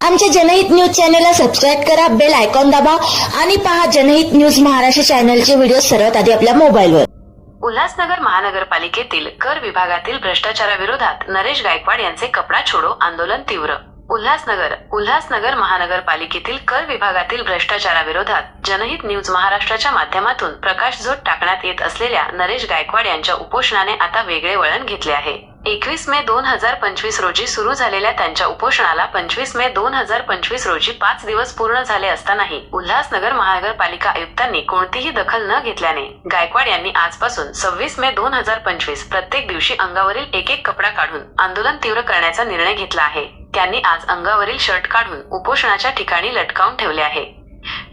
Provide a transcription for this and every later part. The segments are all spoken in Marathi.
आमच्या जनहित न्यूज चॅनलला सबस्क्राईब करा बेल आयकॉन दाबा आणि पहा जनहित न्यूज महाराष्ट्र चॅनलचे व्हिडिओ सर्वात आधी आपल्या मोबाईलवर. उल्हासनगर महानगरपालिकेतील कर विभागातील भ्रष्टाचाराविरोधात नरेश गायकवाड यांचे कपडा छोडो आंदोलन तीव्र. उल्हासनगर उल्हासनगर महानगरपालिकेतील कर विभागातील भ्रष्टाचाराविरोधात जनहित न्यूज महाराष्ट्राच्या माध्यमातून प्रकाशझोत टाकण्यात येत असलेल्या नरेश गायकवाड यांच्या उपोषणाने आता वेगळे वळण घेतले आहे. एकवीस मे दोन हजार पंचवीस रोजी सुरू झालेल्या त्यांच्या उपोषणाला पंचवीस मे दोन हजार पंचवीस रोजी पाच दिवस पूर्ण झाले असतानाही उल्हासनगर महानगरपालिका आयुक्तांनी कोणतीही दखल न घेतल्याने गायकवाड यांनी आजपासून सव्वीस मे दोन हजार पंचवीस प्रत्येक दिवशी अंगावरील एक एक कपडा काढून आंदोलन तीव्र करण्याचा निर्णय घेतला आहे. त्यांनी आज अंगावरील शर्ट काढून उपोषणाच्या ठिकाणी लटकावून ठेवले आहे.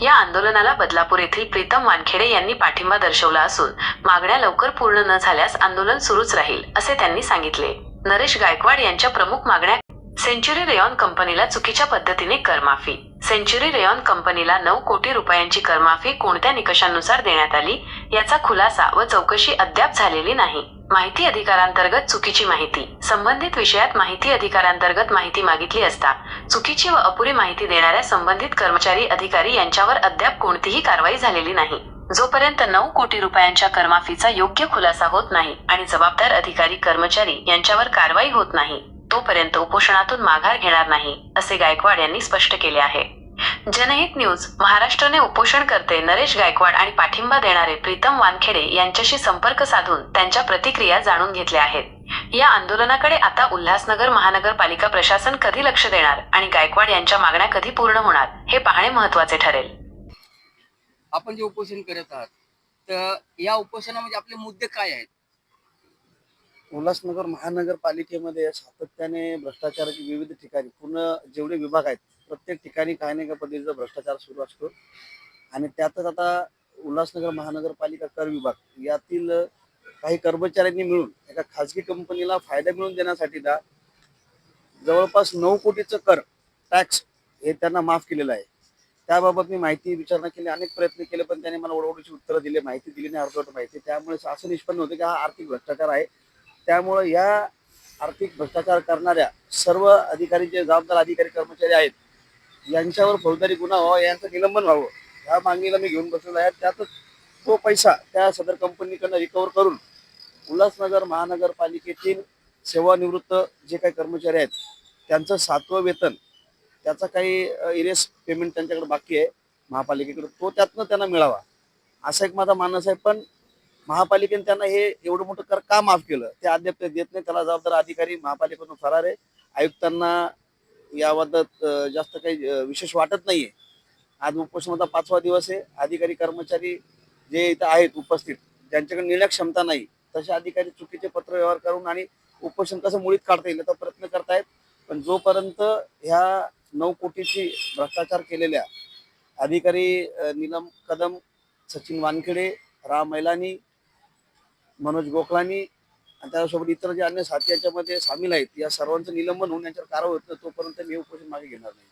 या आंदोलनाला बदलापूर येथील प्रीतम वानखेडे यांनी पाठिंबा दर्शवला असून मागण्या लवकर पूर्ण न झाल्यास आंदोलन सुरूच राहील असे त्यांनी सांगितले. नरेश गायकवाड यांच्या प्रमुख मागण्या सेंच्युरी रेयॉन कंपनीला चुकीच्या पद्धतीने करमाफी. सेंच्युरी रेयॉन कंपनीला नऊ कोटी रुपयांची करमाफी कोणत्या निकषांनुसार देण्यात आली याचा खुलासा व चौकशी अद्याप झालेली नाही. माहिती अधिकारांतर्गत चुकीची माहिती. संबंधित विषयात माहिती अधिकारांतर्गत माहिती मागितली असता चुकीची व अपुरी माहिती देणाऱ्या संबंधित कर्मचारी अधिकारी यांच्यावर अद्याप कोणतीही कारवाई झालेली नाही. जोपर्यंत नऊ कोटी रुपयांच्या करमाफीचा योग्य खुलासा होत नाही आणि जबाबदार अधिकारी कर्मचारी यांच्यावर कारवाई होत नाही तोपर्यंत उपोषणातून माघार घेणार नाही असे गायकवाड यांनी स्पष्ट केले आहे. जनहित न्यूज महाराष्ट्राने उपोषणकर्ते नरेश गायकवाड आणि पाठिंबा देणारे प्रीतम वानखेडे यांच्याशी संपर्क साधून त्यांच्या प्रतिक्रिया जाणून घेतल्या आहेत. या आंदोलनाकडे आता उल्हासनगर महानगरपालिका प्रशासन कधी लक्ष देणार आणि गायकवाड यांच्या मागण्या कधी पूर्ण होणार हे पाहणे महत्त्वाचे ठरेल. आपण जे उपोषण करत आहात तर या उपोषणामध्ये आपले मुद्दे काय आहेत? उल्हासनगर महानगरपालिकेमध्ये सातत्याने भ्रष्टाचाराची विविध ठिकाणी पूर्ण जेवढे विभाग आहेत प्रत्येक ठिकाणी काही ना काही पद्धतीचा भ्रष्टाचार सुरू असतो. आणि त्यातच आता उल्हासनगर महानगरपालिका कर विभाग यातील काही कर्मचाऱ्यांनी मिळून एका खाजगी कंपनीला फायदा मिळवून देण्यासाठी ना जवळपास नऊ कोटीचं कर टॅक्स हे त्यांना माफ केलेलं आहे. त्याबाबत मी माहिती विचारणा केली अनेक प्रयत्न केले पण त्यांनी मला ओढवडीची उत्तरं दिली माहिती दिली नाही अर्धवट माहिती. त्यामुळे असं निष्पन्न होते की हा आर्थिक भ्रष्टाचार आहे. त्यामुळं या आर्थिक भ्रष्टाचार करणाऱ्या सर्व अधिकारी जे जबाबदार अधिकारी कर्मचारी आहेत यांच्यावर फौजदारी गुन्हा व्हावा यांचं निलंबन व्हावं ह्या मागणीला मी घेऊन बसलेलो आहे. त्यातच तो पैसा त्या सदर कंपनीकडनं रिकवर करून उल्हासनगर महानगरपालिकेतील सेवानिवृत्त जे काही कर्मचारी आहेत त्यांचं सातवं वेतन त्याचा काही इरेस पेमेंट त्यांच्याकडे बाकी आहे महापालिकेकडे तो त्यातनं त्यांना मिळावा असा एक माझा मानस आहे. पण महापालिकेने त्यांना हे एवढं मोठं कर का माफ केलं? ते अद्याप देत नाही. त्याला जबाबदार अधिकारी महापालिकेतून फरार आहे. आयुक्तांना याबाबत जास्त काही विशेष वाटत नाहीये. आज उपोषणाचा पाचवा दिवस आहे. अधिकारी कर्मचारी जे इथं आहेत उपस्थित ज्यांच्याकडे निर्णय क्षमता नाही तसे अधिकारी चुकीचे पत्र व्यवहार करून आणि उपोषण कसं मुळीत काढता येईल याचा प्रयत्न करतायत. पण जोपर्यंत ह्या नऊ कोटीची भ्रष्टाचार केलेल्या अधिकारी नीलम कदम सचिन वानखेडे राम मैलानी मनोज गोखलानी आणि त्यासोबत इतर जे अन्य साथी याच्यामध्ये सामील आहेत या सर्वांचं निलंबन होऊन यांच्यावर कारवाई होत नाही तोपर्यंत मी उपोषण मागे घेणार नाही.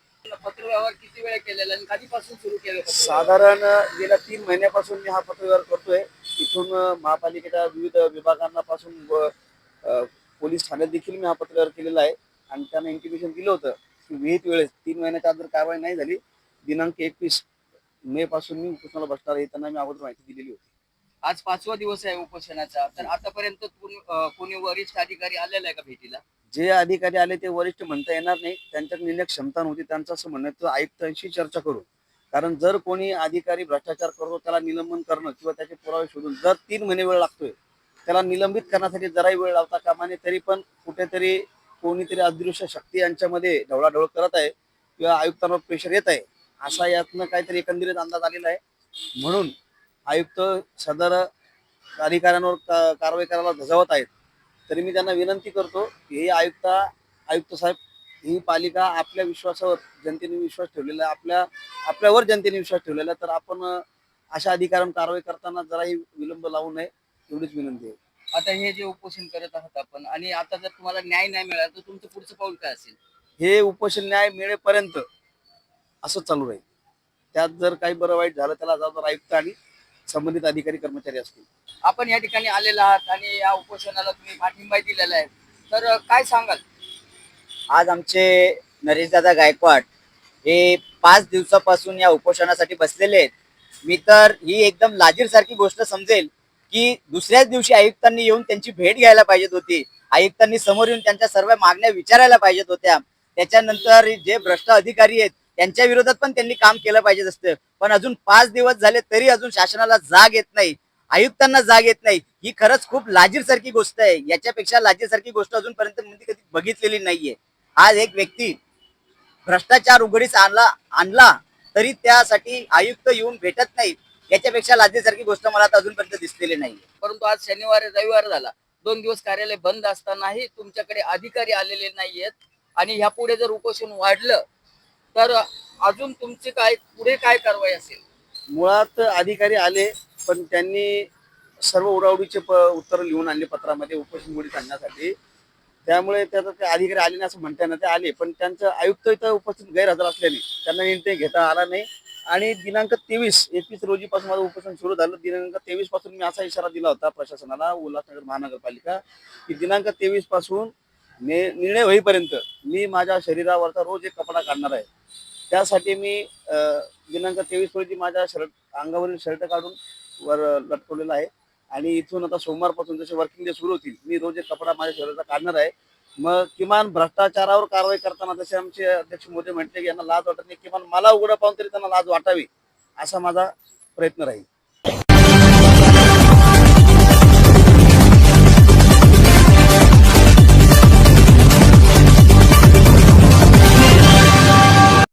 पत्र व्यवहार किती वेळा केलेला आणि कधीपासून सुरू केलं पत्रव्यवहार? साधारण गेल्या तीन महिन्यापासून मी हा पत्रव्यवहार करतोय. इथून महापालिकेच्या विविध विभागांना पासून पोलीस ठाण्यात देखील मी हा पत्रव्यवहार केलेला आहे. आणि त्यांना इंटिमेशन दिलं होतं की विहित वेळेस तीन महिन्याच्या जर कारवाई नाही झाली. दिनांक एकवीस मे पासून मी उपोषणाला बसणार आहे त्यांना मी अगोदर माहिती दिलेली होती. आज पाचवा दिवस आहे उपोषणाचा. तर आतापर्यंत कोणी कोणी वरिष्ठ अधिकारी आलेला आहे का भेटीला? जे अधिकारी आले ते वरिष्ठ म्हणता येणार नाही. त्यांच्यात निर्णय क्षमता नव्हती. त्यांचं असं म्हणणं तर आयुक्तांशी चर्चा करू. कारण जर कोणी अधिकारी भ्रष्टाचार करतो त्याला निलंबन करणं किंवा त्याचे पुरावे शोधून जर तीन महिने वेळ लागतोय त्याला निलंबित करण्यासाठी जराही वेळ लावता कामा नये. तरी पण कुठेतरी कोणीतरी अदृश्य शक्ती यांच्यामध्ये ढवळाढवळ करत आहे किंवा आयुक्तांवर प्रेशर येत आहे. असा यातनं काहीतरी एकंदरीत अंदाज आलेला आहे. म्हणून आयुक्त सदर अधिकाऱ्यांवर का- कारवाई करायला धजावत आहेत. तरी मी त्यांना विनंती करतो की हे आयुक्त आयुक्त साहेब ही पालिका आपल्या विश्वासावर जनतेने विश्वास ठेवलेला आहे. आपल्या आपल्यावर जनतेने विश्वास ठेवलेला आहे. तर आपण अशा अधिकाऱ्यांवर कारवाई करताना जराही विलंब लावू नये एवढीच विनंती आहे. आता हे जे उपोषण करत आहात आपण आणि आता जर तुम्हाला न्याय नाही मिळाला तर तुमचं पुढचं पाऊल काय असेल? हे उपोषण न्याय मिळेपर्यंत असंच चालू राहील. त्यात जर काही बरं वाईट झालं त्याला जबाबदार आयुक्त आणि संबंधित अधिकारी कर्मचारी असतील. आपण या ठिकाणी आलेला आहात आणि या उपोषणाला तुम्ही पाठिंबा दिलेला आहे. तर काय सांगाल? आज आमचे नरेशदादा गायकवाड हे पाच दिवसापासून या उपोषणासाठी बसलेले आहेत. मी तर ही एकदम लाजीरसारखी गोष्ट समजेल की दुसऱ्याच दिवशी आयुक्तांनी येऊन त्यांची भेट घ्यायला पाहिजेत होती. आयुक्तांनी समोर येऊन त्यांच्या सर्व मागण्या विचारायला पाहिजेत होत्या. त्याच्यानंतर जे भ्रष्ट अधिकारी आहेत त्यांच्या विरोधात पण त्यांनी काम केलं पाहिजे असतं. पण अजून पाच दिवस झाले तरी अजून शासनाला जाग येत नाही. आयुक्तांना जाग येत नाही. ही खरंच खूप लाजीरसारखी गोष्ट आहे. याच्यापेक्षा लाजीरसारखी गोष्ट अजूनपर्यंत मी कधी बघितलेली नाहीये. आज एक व्यक्ती भ्रष्टाचार उघडीस आणला आणला तरी त्यासाठी आयुक्त येऊन भेटत नाही. याच्यापेक्षा लाजीसारखी गोष्ट मला आता अजूनपर्यंत दिसलेली नाही परंतु आज शनिवार रविवार झाला. दोन दिवस कार्यालय बंद असतानाही तुमच्याकडे अधिकारी आलेले नाहीयेत. आणि ह्यापुढे जर उपोषण वाढलं तर अजून तुमची काय पुढे काय कारवाई असेल? मुळात अधिकारी आले पण त्यांनी सर्व उडावडीचे प उत्तर लिहून आणले पत्रामध्ये उपोषण मुळीत आणण्यासाठी. त्यामुळे त्याचं ते अधिकारी आले नाही असं म्हणता येणार ते आले पण त्यांचं आयुक्त इथं उपस्थित गैरहजर असल्याने त्यांना निर्णय घेता आला नाही. आणि दिनांक तेवीस एकवीस रोजी पासून माझं उपोषण सुरू झालं. दिनांक तेवीसपासून मी असा इशारा दिला होता प्रशासनाला उल्हासनगर महानगरपालिका की दिनांक तेवीसपासून ने निर्णय होईपर्यंत मी माझ्या शरीरावरचा रोज एक कपडा काढणार आहे. त्यासाठी मी दिनांक तेवीस रोजी माझ्या शर्ट अंगावरील शर्ट काढून वर लटकवलेला आहे. आणि इथून आता सोमवारपासून जसे वर्किंग डे सुरू होतील मी रोज एक कपडा माझ्या शरीराचा काढणार आहे. मग किमान भ्रष्टाचारावर कारवाई करताना जसे आमचे अध्यक्ष मोदी म्हटले की यांना लाज वाटत नाही किमान मला उघडं पाहून तरी त्यांना लाज वाटावी असा माझा प्रयत्न राहील.